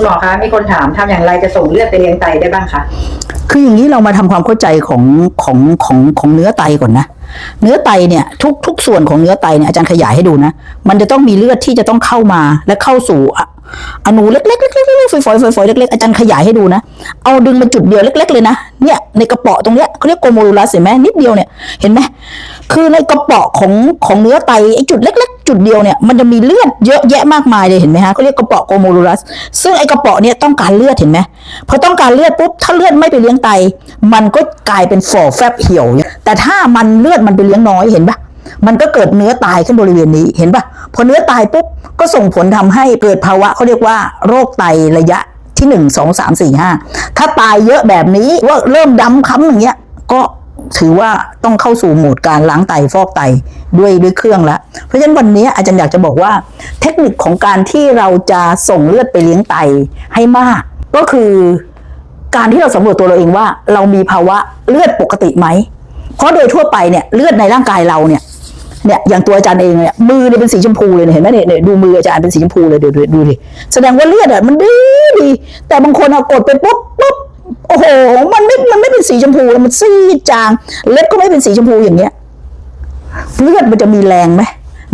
คุณหมอคะมีคนถามทำอย่างไรจะส่งเลือดไปเลี้ยงไตได้บ้างคะคืออย่างนี้เรามาทำความเข้าใจของของของของเนื้อไตก่อนนะ เนื้อไตเนี่ยทุกทุกส่วนของเนื้อไตเนี่ยอาจารย์ขยายให้ดูนะ มันจะต้องมีเลือดที่จะต้องเข้ามาและเข้าสู่อะอนูเล็กๆเล็กๆเล็กๆฝอยๆฝอยๆเล็กๆอาจารย์ขยายให้ดูนะ เอาดึงมาจุดเดียวเล็ก ๆ เลยนะเนี่ยในกระเปาะตรงเนี้ยเขาเรียกโกโมลูลัสเห็นไหมนิดเดียวเนี่ยเห็นไหมคือในกระเปาะของของเนื้อไตไอ้จุดเล็กๆ จุดเดียวเนี่ยมันจะมีเลือดเยอะแยะมากมายเลยเห็นไหมฮะเขาเรียกกระเปาะโกโมลูลัส ซึ่งไอ้กระเปาะเนี่ยต้องการเลือดเห็นไหมพอต้องการเลือดปุ๊บถ้าเลือดไม่ไปเลี้ยงไต มันก็กลายเป็นฝ่อแฟบเหี่ยว แต่ถ้ามันเลือดมันไปเลี้ยงน้อยเห็นปะมันก็เกิดเนื้อตายขึ้นบริเวณนี้เห็นปะพอเนื้อตายปุ๊บก็ส่งผลทำให้เกิดภาวะเขาเรียกว่าโรคไตระยะที่หนึ่งสองสามสี่ห้าถ้าตายเยอะแบบนี้ว่าเริ่มดำค้ำอย่างเงี้ยก็ ถือว่าต้องเข้าสู่โหมดการล้างไตฟอกไตด้วยด้วยเครื่องละเพราะฉะนั้นวันนี้อาจารย์อยากจะบอกว่า เทคนิคของการที่เราจะส่งเลือดไปเลี้ยงไตให้มาก ก็คือการที่เราสำรวจตัวเราเองว่า เรามีภาวะเลือดปกติไหม เพราะโดยทั่วไปเนี่ยเลือดในร่างกายเราเนี่ยเนี่ยอย่างตัวอาจารย์เองเนี่ยมือเนี่ยเป็นสีชมพูเลยเห็นไหมเนี่ยเนี่ยดูมืออาจารย์เป็นสีชมพูเลยดูดูดูดิแสดงว่าเลือดอะมันดีดีแต่บางคนเอากดไปปุ๊บปุ๊บ โอ้โห มันไม่ มันไม่เป็นสีชมพูแล้วมันซีดจาง เล็บก็ไม่เป็นสีชมพูอย่างเงี้ยเลือดมันจะมีแรงไหม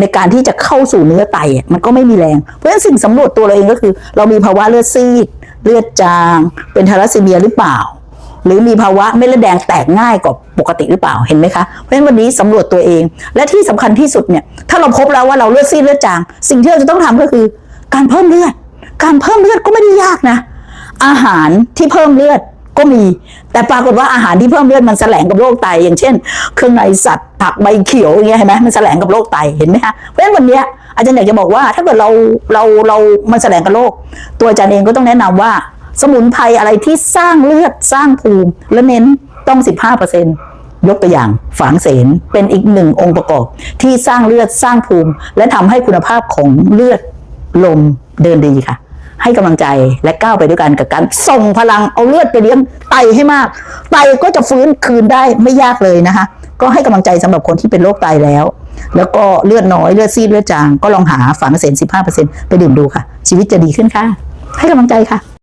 ในการที่จะเข้าสู่เนื้อไตอะมันก็ไม่มีแรง เพราะฉะนั้นสิ่งสำรวจตัวเราเองก็คือ เรามีภาวะเลือดซีด เลือดจาง เป็นทาลัสซีเมียหรือเปล่า หรือมีภาวะเม็ดเลือดแดงแตกง่ายกว่าปกติหรือเปล่าเห็นไหมคะ เพราะฉะนั้นวันนี้สำรวจตัวเอง และที่สำคัญที่สุดเนี่ย ถ้าเราพบแล้วว่าเราเลือดซีดเลือดจาง สิ่งที่เราจะต้องทำก็คือ การเพิ่มเลือด การเพิ่มเลือดก็ไม่ได้ยากนะ อาหารที่เพิ่มเลือดก็มี แต่ปรากฏว่าอาหารที่เพิ่มเลือดมันแสลงกับโรคไต อย่างเช่น เครื่องในสัตว์ผักใบเขียวอย่างเงี้ยเห็นไหมมันแสลงกับโรคไตเห็นไหมคะเพราะฉะนั้นวันเนี้ยอาจารย์อยากจะบอกว่า ถ้าเกิดเราเราเรามันแสลงกับโรคตัวอาจารย์เองก็ต้องแนะนำว่า สมุนไพรอะไรที่สร้างเลือดสร้างภูมิและเน้นต้อง 15%ยกตัวอย่างฝางเสนเป็นอีกหนึ่งองค์ประกอบ ที่สร้างเลือดสร้างภูมิ และทำให้คุณภาพของเลือดลมเดินดีค่ะ ให้กำลังใจและก้าวไปด้วยกันกับการส่งพลังเอาเลือดไปเลี้ยงไตให้มาก ไตก็จะฟื้นคืนได้ไม่ยากเลยนะคะ ก็ให้กำลังใจสำหรับคนที่เป็นโรคไตแล้ว แล้วก็เลือดน้อยเลือดซีดเลือดจางก็ลองหาฝังเสน15%ไปดื่มดูค่ะ ชีวิตจะดีขึ้นค่ะ ให้กำลังใจค่ะ